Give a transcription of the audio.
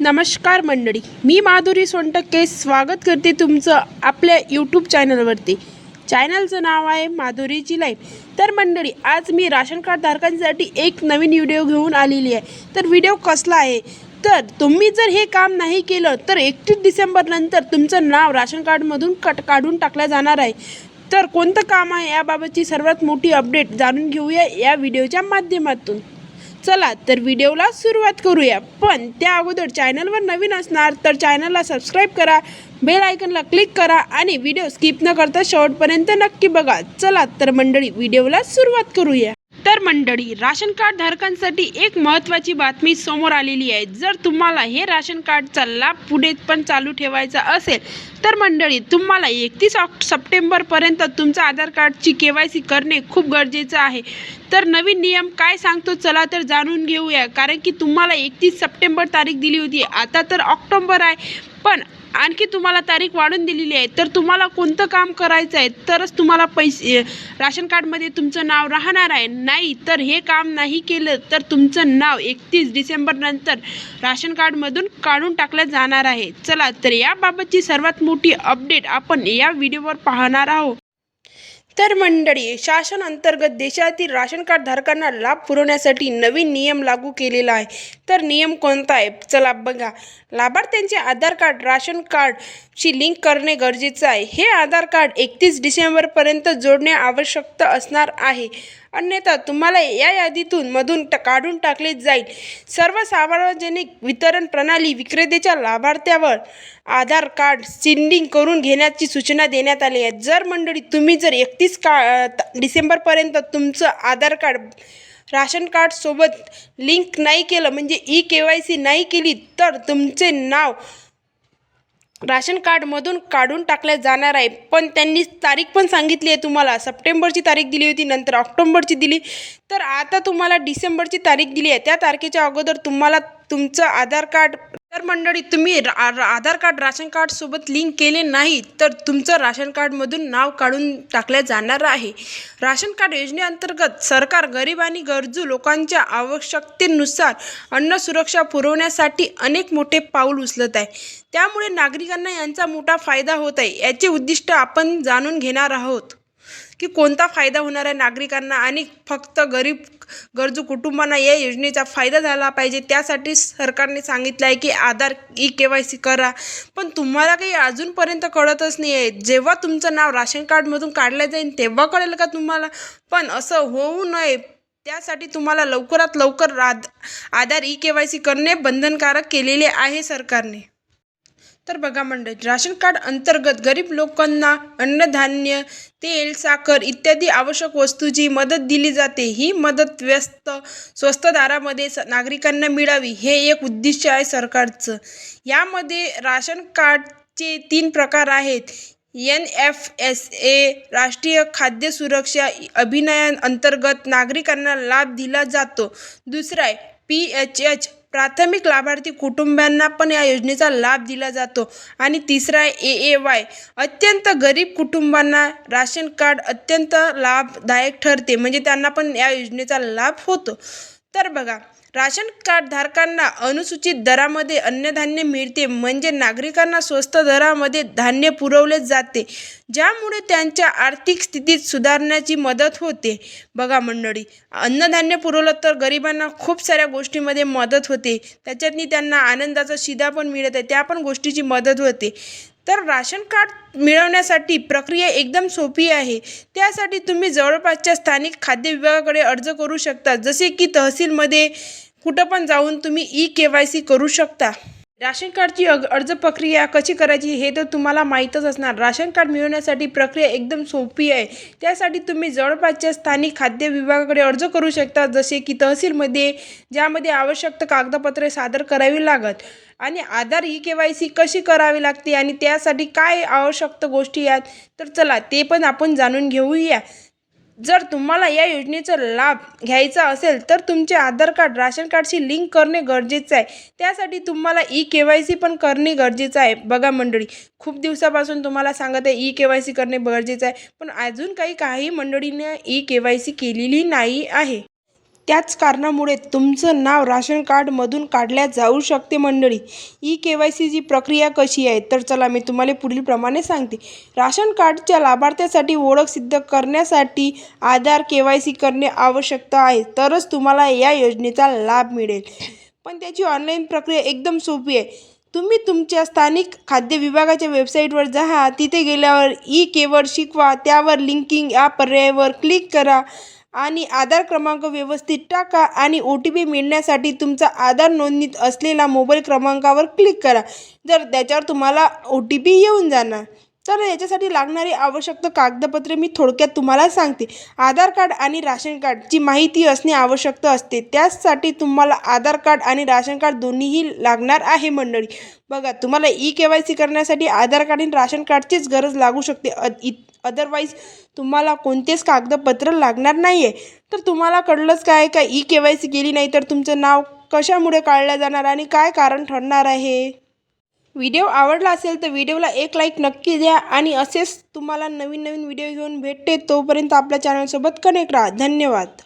नमस्कार मंडळी मी माधुरी सोनटक्के स्वागत करते तुमचं आपल्या यूट्यूब चॅनलवरती चॅनलचं नाव आहे माधुरीची लाईफ तर मंडळी आज मी राशन कार्ड धारकांसाठी एक नवीन व्हिडिओ घेऊन आलेली आहे. तर व्हिडिओ कसला आहे? तर तुम्ही जर हे काम नाही केलं तर एकतीस डिसेंबरनंतर तुमचं नाव राशन कार्डमधून कट काढून टाकलं जाणार आहे. तर कोणतं काम आहे याबाबतची सर्वात मोठी अपडेट जाणून घेऊया या व्हिडिओच्या माध्यमातून. चला तर व्हिडिओला सुरुवात करूया. पण त्या अगोदर चॅनलवर नवीन असणार तर चॅनलला सबस्क्राईब करा बेल आयकनला क्लिक करा आणि व्हिडिओ स्किप न करता शेवटपर्यंत नक्की बघा. चला तर मंडळी व्हिडिओला सुरुवात करूया. तर मंडळी. राशन कार्ड धारकांसाठी एक महत्त्वाची बातमी समोर आलेली आहे. जर तुम्हाला हे राशन कार्डचा लाभ पुढे पण चालू ठेवायचा असेल तर मंडळी तुम्हाला एकतीस ऑक्ट सप्टेंबरपर्यंत तुमचं आधार कार्डची के वाय सी करणे खूप गरजेचं आहे. तर नवीन नियम काय सांगतो चला तर जाणून घेऊया. कारण की तुम्हाला एकतीस सप्टेंबर तारीख दिली होती. आता तर ऑक्टोबर आहे. पण आणखी तुम्हाला तारीख वाढून दिलेली आहे. तर तुम्हाला कोणतं काम करायचं आहे? तरच तुम्हाला पैसे राशन कार्डमध्ये तुमचं नाव राहणार आहे. नाही तर हे काम नाही केलं तर तुमचं नाव एकतीस डिसेंबरनंतर राशन कार्डमधून काढून टाकलं जाणार आहे. चला तर याबाबतची सर्वात मोठी अपडेट आपण या व्हिडिओवर पाहणार आहोत. तर मंडळी शासन अंतर्गत देशातील राशन कार्ड धारकांना लाभ पुरवण्यासाठी नवीन नियम लागू केलेला आहे. तर नियम कोणता आहे? चला बघा. लाभार्थ्यांचे आधार कार्ड राशन कार्डशी लिंक करणे गरजेचं आहे. हे आधार कार्ड एकतीस डिसेंबरपर्यंत जोडणे आवश्यक असणार आहे. अन्यथा तुम्हाला या यादीतून मधून ट काढून टाकले जाईल. सर्व सार्वजनिक वितरण प्रणाली विक्रेत्याच्या लाभार्थ्यावर आधार कार्ड सिंडिंग करून घेण्याची सूचना देण्यात आली आहे. जर मंडळी तुम्ही जर एकतीस का त- डिसेंबरपर्यंत तुमचं आधार कार्ड राशन कार्डसोबत लिंक नाही केलं म्हणजे ई के वाय सी नाही केली तर तुमचे नाव राशन कार्डमधून काढून टाकल्या जाणार आहे. पण त्यांनी तारीख पण सांगितली आहे तुम्हाला. सप्टेंबरची तारीख दिली होती नंतर ऑक्टोबरची दिली. तर आता तुम्हाला डिसेंबरची तारीख दिली आहे. त्या तारखेच्या अगोदर तुम्हाला तुमचं आधार कार्ड तर मंडळी तुम्ही रा- रा- आधार कार्ड राशन कार्डसोबत लिंक केले नाही तर तुमचं राशन कार्डमधून नाव काढून टाकले जाणार आहे. राशन कार्ड योजनेअंतर्गत सरकार गरीब आणि गरजू लोकांच्या आवश्यकतेनुसार अन्न सुरक्षा पुरवण्यासाठी अनेक मोठे पाऊल उचलत आहे. त्यामुळे नागरिकांना यांचा मोठा फायदा होत आहे याचे उद्दिष्ट आपण जाणून घेणार आहोत. की कोणता फायदा होणार आहे नागरिकांना आणि फक्त गरीब गरजू कुटुंबांना या योजनेचा फायदा झाला पाहिजे? त्यासाठी सरकारने सांगितलं आहे की Aadhaar E K Y C करा. पण तुम्हाला काही अजूनपर्यंत कळतच नाही आहे जेव्हा तुमचं नाव राशन कार्डमधून काढलं जाईल तेव्हा कळेल का तुम्हाला? पण असं होऊ नये. त्यासाठी तुम्हाला लवकरात लवकर Aadhaar E K Y C करणे बंधनकारक केलेले आहे सरकारने. तर बघा मंडळी राशन कार्ड अंतर्गत गरीब लोकांना अन्नधान्य तेल साखर इत्यादी आवश्यक वस्तूची मदत दिली जाते ही मदत व्यस्त स्वस्त दरामध्ये स नागरिकांना मिळावी हे एक उद्दिष्ट आहे सरकारचं. यामध्ये राशन कार्डचे तीन प्रकार आहेत. एन एफ एस ए राष्ट्रीय खाद्य सुरक्षा अभियानाअंतर्गत नागरिकांना लाभ दिला जातो. दुसरा आहे पी एच एच प्राथमिक लाभार्थी कुटुंबांना पण या योजनेचा लाभ दिला जातो. आणि तिसरा ए ए वाय अत्यंत गरीब कुटुंबांना राशन कार्ड अत्यंत लाभदायक ठरते. म्हणजे त्यांना पण या योजनेचा लाभ होतो. तर बघा राशन कार्ड धारकांना अनुसूचित दरामध्ये अन्नधान्य मिळते म्हणजे नागरिकांना स्वस्त दरामध्ये धान्य पुरवले जाते ज्यामुळे त्यांच्या आर्थिक स्थितीत सुधारण्याची मदत होते. बघा मंडळी अन्नधान्य पुरवलं तर गरिबांना खूप साऱ्या गोष्टीमध्ये मदत होते. त्याच्यातनी त्यांना आनंदाचा शिदा पण मिळत आहे त्या पण गोष्टीची मदत होते. तर राशन कार्ड मिळवण्यासाठी प्रक्रिया एकदम सोपी आहे. त्यासाठी तुम्ही जवळपासच्या स्थानिक खाद्य विभागाकडे अर्ज करू शकता. जसे की तहसीलमध्ये कुठं पण जाऊन तुम्ही ई के वाय सी करू शकता. राशन कार्डची अग अर्ज प्रक्रिया कशी करायची हे तर तुम्हाला माहीतच असणार. राशन कार्ड मिळवण्यासाठी प्रक्रिया एकदम सोपी आहे. त्यासाठी तुम्ही जवळपासच्या स्थानिक खाद्य विभागाकडे अर्ज करू शकता जसे की तहसीलमध्ये ज्यामध्ये आवश्यक कागदपत्रे सादर करावी लागत. आणि Aadhaar E K Y C कशी करावी लागते आणि त्यासाठी काय आवश्यक गोष्टी आहेत तर चला ते पण आपण जाणून घेऊया. जर तुम्हाला या योजनेचा लाभ घ्यायचा असेल तर तुमचे आधार कार्ड राशन कार्डशी लिंक करणे गरजेचं आहे. त्यासाठी तुम्हाला ई के वाय सी पण करणे गरजेचं आहे. बघा मंडळी खूप दिवसापासून तुम्हाला सांगत आहे ई के वाय सी करणे गरजेचं आहे. पण अजून काही काही मंडळीने ई के वाय सी केलेली नाही आहे. त्याच कारणामुळे तुमचं नाव राशन कार्डमधून काढल्या जाऊ शकते मंडळी. ई के वाय सीची प्रक्रिया कशी आहे? तर चला मी तुम्हाला पुढीलप्रमाणे सांगते. राशन कार्डच्या लाभार्थ्यासाठी ओळख सिद्ध करण्यासाठी आधार के वाय सी करणे आवश्यकता आहे. तरच तुम्हाला या योजनेचा लाभ मिळेल. पण त्याची ऑनलाईन प्रक्रिया एकदम सोपी आहे. तुम्ही तुमच्या स्थानिक खाद्य विभागाच्या वेबसाईटवर जा तिथे गेल्यावर ई केवळ शिकवा त्यावर लिंकिंग या पर्यायावर क्लिक करा. आणि आधार क्रमांक व्यवस्थित टाका आणि ओ टी पी मिळण्यासाठी तुमचा आधार नोंदणीत असलेला मोबाईल क्रमांकावर क्लिक करा. जर त्याच्यावर तुम्हाला ओ टी पी येऊन जाणार. तर याच्यासाठी लागणारी आवश्यक कागदपत्रे मी थोडक्यात तुम्हाला सांगते. आधार कार्ड आणि राशन कार्डची माहिती असणे आवश्यक असते त्याचसाठी तुम्हाला आधार कार्ड आणि राशन कार्ड दोन्हीही लागणार आहे मंडळी. बघा तुम्हाला ई के वाय सी करण्यासाठी आधार कार्ड आणि राशन कार्डचीच गरज लागू शकते. अदरवाईज तुम्हाला कोणतेच कागदपत्र लागणार नाही आहे तर तुम्हाला कळलंच काय का ई के वाय सी केली नाही तर तुमचं नाव कशामुळे काढलं जाणार आणि काय कारण ठरणार आहे? व्हिडिओ आवडला असेल तर व्हिडिओला एक लाईक नक्की द्या आणि असेच तुम्हाला नवीन नवीन व्हिडिओ घेऊन भेटते तोपर्यंत आपल्या चॅनलसोबत कनेक्ट राहा. धन्यवाद.